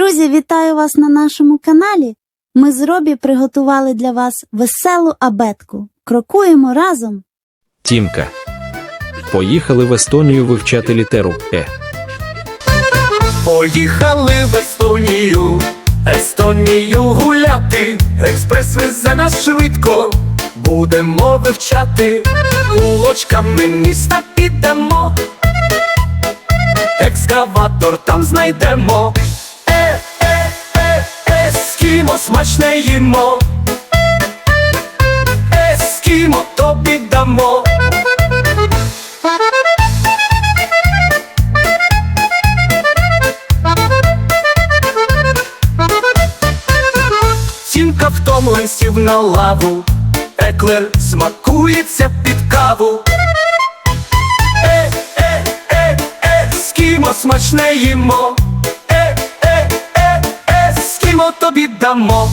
Друзі, вітаю вас на нашому каналі. Ми з Робі приготували для вас веселу абетку. Крокуємо разом. Тімка. Поїхали в Естонію вивчати літеру Е. Поїхали в Естонію, Естонію гуляти, експрес везе нас швидко, будемо вивчати, вулочками міста підемо, екскаватор там знайдемо. Смачне їмо. Ескімо тобі дамо. Тімка втомлен сів на лаву, еклер смакується під каву. Е, е, е, е, скімо смачне їмо. Тобі дамо.